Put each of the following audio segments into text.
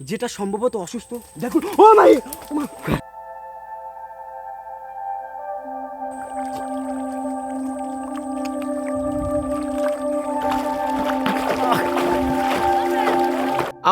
যেটা সম্ভবত অসুস্থ। দেখুন ও মাই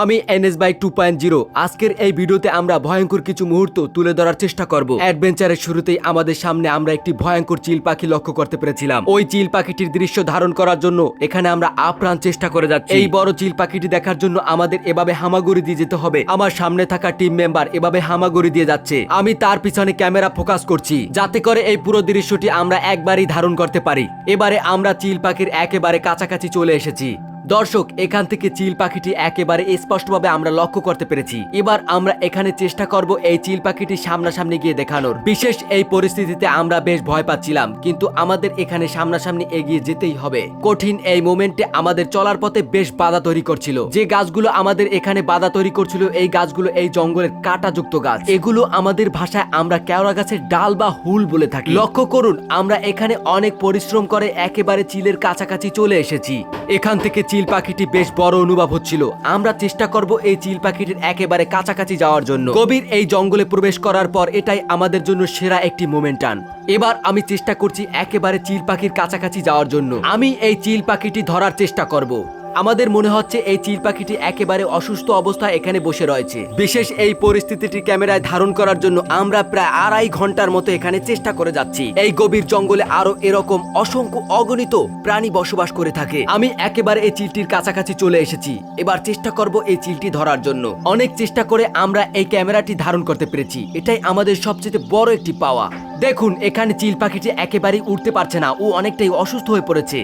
আমি NS bike two point zero আজকের এই ভিডিওতে আমরা ভয়ঙ্কর কিছু মুহূর্ত তুলে ধরার চেষ্টা করব। অ্যাডভেঞ্চারের শুরুতেই আমাদের সামনে আমরা একটি ভয়ঙ্কর চিল পাখি লক্ষ্য করতে পেরেছিলাম। ওই চিল পাখিটির দৃশ্য ধারণ করার জন্য এখানে আমরা আপ্রাণ চেষ্টা করে যাচ্ছি। এই বড় চিল পাখিটি দেখার জন্য আমাদের এভাবে হামাগুড়ি দিয়ে যেতে হবে। আমার সামনে থাকা টিম মেম্বার এভাবে হামাগুড়ি দিয়ে যাচ্ছে। আমি তার পিছনে ক্যামেরা ফোকাস করছি। যাতে করে এই পুরো দৃশ্যটি আমরা একবারই ধারণ করতে পারি। এবারে আমরা চিল পাখির একেবারে কাছাকাছি চলে এসেছি। দর্শক, এখান থেকে চিল পাখিটি একেবারে স্পষ্টভাবে আমরা লক্ষ্য করতে পেরেছি। এবার আমরা এখানে চেষ্টা করব এই চিল পাখিটি সামনাসামনি গিয়ে দেখানোর। বিশেষ এই পরিস্থিতিতে আমরা বেশ ভয় পাচ্ছিলাম, কিন্তু আমাদের এখানে সামনাসামনি এগিয়ে যেতেই হবে। কঠিন এই মোমেন্টে আমাদের চলার পথে বেশ বাধা তৈরি করছিল। যে গাছগুলো আমাদের এখানে বাধা তৈরি করছিল, এই গাছগুলো এই জঙ্গলের কাঁটাযুক্ত গাছ। এগুলো আমাদের ভাষায় আমরা কেওড়া গাছের ডাল বা হুল বলে থাকি। লক্ষ্য করুন, আমরা এখানে অনেক পরিশ্রম করে একেবারে চিলের কাছাকাছি চলে এসেছি। এখান থেকে চিল পাখিটি বেশ বড় অনুভব হচ্ছিল। আমরা চেষ্টা করব এই চিল পাখিটির একেবারে কাছাকাছি যাওয়ার জন্য। কবির এই জঙ্গলে প্রবেশ করার পর এটাই আমাদের জন্য সেরা একটি মোমেন্টান এবার আমি চেষ্টা করছি একেবারে চিল পাখির কাছাকাছি যাওয়ার জন্য। আমি এই চিল পাখিটি ধরার চেষ্টা করব। আমাদের মনে হচ্ছে এই চিল পাখিটি একেবারে অসুস্থ অবস্থায় এখানে বসে রয়েছে। বিশেষ এই পরিস্থিতিটি ক্যামেরায় ধারণ করার জন্য আমরা প্রায় আড়াই ঘণ্টার মতো এখানে চেষ্টা করে যাচ্ছি। এই গভীর জঙ্গলে আরও এরকম অসংখ্য অগণিত প্রাণী বসবাস করে থাকে। আমি একেবারে এই চিলটির কাছাকাছি চলে এসেছি। এবার চেষ্টা করব এই চিলটি ধরার জন্য। অনেক চেষ্টা করে আমরা এই ক্যামেরাটি ধারণ করতে পেরেছি। এটাই আমাদের সবচেয়ে বড় একটি পাওয়া। দেখুন, এখানে চিল পাখিটি একেবারেই উঠতে পারছে না। ও অনেকটাই অসুস্থ হয়ে পড়েছে।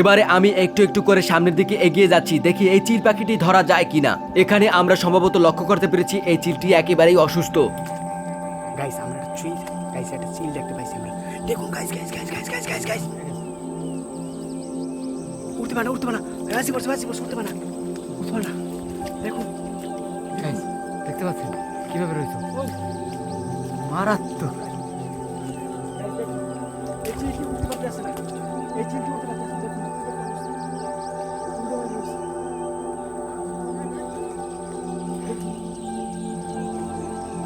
এবারে আমি একটু একটু করে সামনের দিকে এগিয়ে যাচ্ছি দেখি এই চিল পাখিটি ধরা যায় কিনা। এখানে আমরা সম্ভবত লক্ষ্য করতে পেরেছি এই চিলটি একেবারেই অসুস্থ। গাইস আমরা চিল গাইস একটা চিল দেখতে পাইছি আমরা। দেখুন guys guys guys guys guys guys guys উঠতে পারে না উঠতে পারে না। রাজি পড়ছে রাজি পড়ছে উঠতে পারে না। উঠতে পারে না। দেখুন। গাইস দেখতে পাচ্ছেন? কীভাবে রয়েছে? মারাত্মক। এই চিলটি উঠতে পারতেছে না। এই চিলটি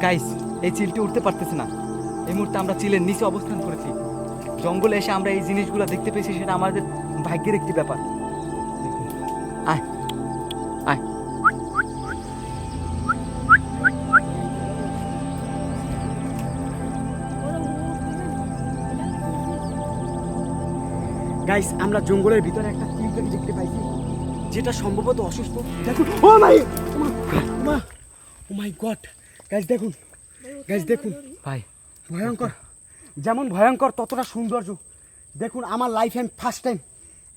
গাইস এই চিলটি উঠতে পারতেছে না। এই মুহূর্তে আমরা চিলের নিচে অবস্থান করেছি। জঙ্গলে এসে আমরা এই জিনিসগুলো দেখতে পেয়েছি, সেটা আমাদের ভাগ্যের একটি ব্যাপার। গাইস আমরা জঙ্গলের ভিতরে একটা পাখি দেখতে পাইছি, যেটা সম্ভবত অসুস্থ। দেখুন ও my oh my god. Guys দেখুন। গাইস দেখুন। ভাই। ভয়ঙ্কর। যেমন ভয়ঙ্কর ততটা সৌন্দর্য। দেখুন আমার লাইফে আমি ফার্স্ট টাইম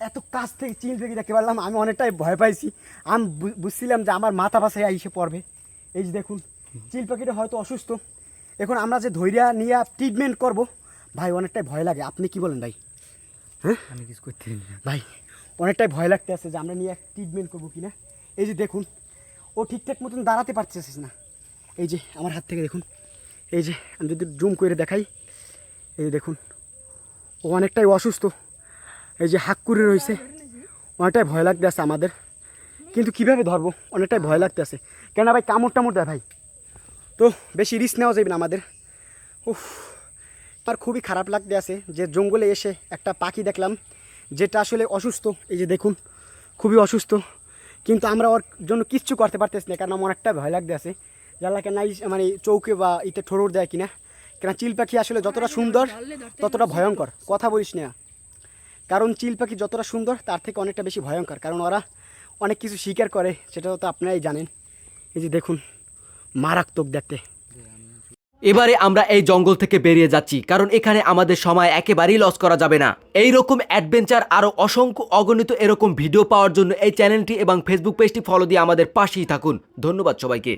এত কাছ থেকে চিল পাখি দেখতে পারলাম আমি অনেকটাই ভয় পাইছি। আমি বুঝছিলাম যে আমার মাথা পাশে এসে পড়বে। এই যে দেখুন চিল পাখিটা হয়তো অসুস্থ। এখন আমরা যে ধৈর্য নিয়ে ট্রিটমেন্ট করব ভাই অনেকটাই ভয় লাগে। আপনি কি বলেন ভাই? হ্যাঁ? আমি কিছু করতে ভাই অনেকটাই ভয় লাগতে আছে যে আমরা নিয়ে ট্রিটমেন্ট করব কিনা। এই যে দেখুন ও ঠিকঠাক মতন দাঁড়াতে পারতেছিস না। এই যে আমার হাত থেকে দেখুন। এই যে আমি যদি জুম করে দেখাই, এই দেখুন, ও অনেকটাই অসুস্থ। এই যে হাক করে রয়েছে। অনেকটাই ভয় লাগতে আছে আমাদের। কিন্তু কীভাবে ধরবো? অনেকটাই ভয় লাগতে আছে। কেন ভাই, কামড় টামড় দেয় ভাই। তো বেশি রিস্ক নেওয়া যাবে না আমাদের। উফ আমার খুবই খারাপ লাগতে আছে। যে জঙ্গলে এসে একটা পাখি দেখলাম, যেটা আসলে অসুস্থ। এই যে দেখুন, খুবই অসুস্থ। কিন্তু আমরা ওর জন্য কিচ্ছু করতে পারতেছি না কারণ আমার একটা ভয় লাগতে আছে। জানলাকে নাই মানে চৌকে বা ইতে ঠোঁড় দেয় কিনা? কেন চিল পাখি আসলে যতটা সুন্দর ততটা ভয়ঙ্কর। কথা বলিস না। কারণ চিল পাখি যতটা সুন্দর তার থেকে অনেকটা বেশি ভয়ঙ্কর। কারণ ওরা অনেক কিছু স্বীকার করে সেটা তো আপনারাই জানেন। এই যে দেখুন মারাত্মক দেখতে। এবারে আমরা এই জঙ্গল থেকে বেরিয়ে যাচ্ছি কারণ এখানে আমাদের সময় একেবারেই লস করা যাবে না। এই রকম অ্যাডভেঞ্চার আরও অসংখ্য অগণিত এরকম ভিডিও পাওয়ার জন্য এই চ্যানেলটি এবং ফেসবুক পেজটি ফলো দিয়ে আমাদের পাশেই থাকুন। ধন্যবাদ সবাইকে।